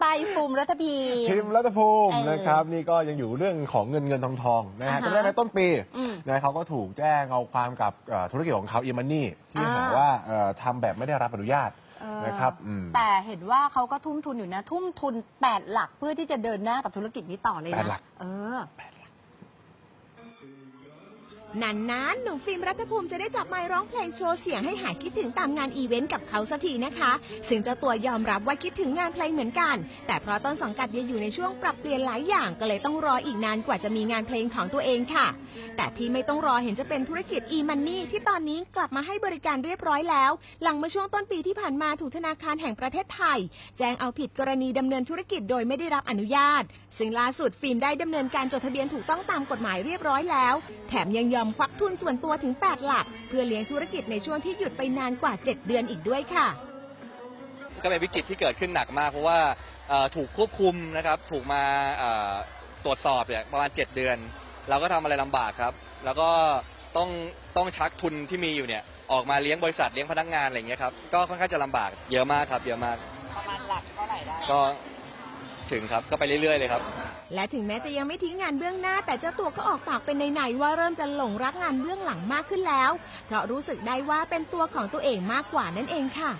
ไปฟูมรัฐพีพิมพ์รัตภูมิเออนะครับนี่ก็ยังอยู่เรื่องของเงินเงินทองทองนะอ่าฮะฮะจำได้ไหมต้นปีอืมนะเขาก็ถูกแจ้งเอาความกับเอ่อธุรกิจของเขาอีมันนี่ที่อ่า หาว่าเอ่อทำแบบไม่ได้รับอนุญาตเออนะครับอืมแต่เห็นว่าเขาก็ทุ่มทุนอยู่นะ ทุ่มทุน 8 หลักเพื่อที่จะเดินหน้ากับธุรกิจนี้ต่อเลยนะ แปดหลัก เออ นานๆ หนุ่มฟิล์มรัฐภูมิจะได้จับไมค์ร้องเพลงโชว์เสียงให้หายคิดถึงตามงานอีเวนต์กับเขาสักทีนะคะ ซึ่งเจ้าตัวยอมรับว่าคิดถึงงานเพลงเหมือนกัน แต่เพราะต้นสังกัดยังอยู่ในช่วงปรับเปลี่ยนหลายอย่างก็เลยต้องรออีกนานกว่าจะมีงานเพลงของตัวเองค่ะ แต่ที่ไม่ต้องรอเห็นจะเป็นธุรกิจ e-money ที่ตอนนี้กลับมาให้บริการเรียบร้อยแล้ว หลังเมื่อช่วงต้นปีที่ผ่านมาถูกธนาคารแห่งประเทศไทย แจ้งเอาผิดกรณีดำเนินธุรกิจโดยไม่ได้รับอนุญาต ซึ่งล่าสุดฟิล์มได้ดำเนินการจดทะเบียนถูกต้องตามกฎหมายเรียบร้อยแล้ว แถมยังยอมควักทุนส่วนตัวถึง 8 หลัก เพื่อเลี้ยงธุรกิจในช่วงที่หยุดไปนานกว่า 7 เดือนอีกด้วยค่ะ ก็เป็นวิกฤตที่เกิดขึ้นหนักมาก เพราะว่าเอ่อถูกควบคุมนะครับถูกมาเอ่อตรวจสอบเนี่ยประมาณ 7 เดือน เราก็ทำอะไรลำบากครับ แล้วก็ต้องต้องชักทุนที่มีอยู่เนี่ยออกมาเลี้ยงบริษัทเลี้ยงพนักงานอะไรอย่างเงี้ยครับก็ค่อนข้างจะลำบากเยอะมากครับ เยอะมากประมาณหลักเท่าไหร่ได้ก็ถึงครับก็ไปเรื่อยๆเลยครับ และถึงแม้จะยังไม่ทิ้งงานเบื้องหน้า แต่เจ้าตัวก็ออกปากเป็นในๆว่าเริ่มจะหลงรักงานเบื้องหลังมากขึ้นแล้ว เพราะรู้สึกได้ว่าเป็นตัวของตัวเองมากกว่านั่นเองค่ะ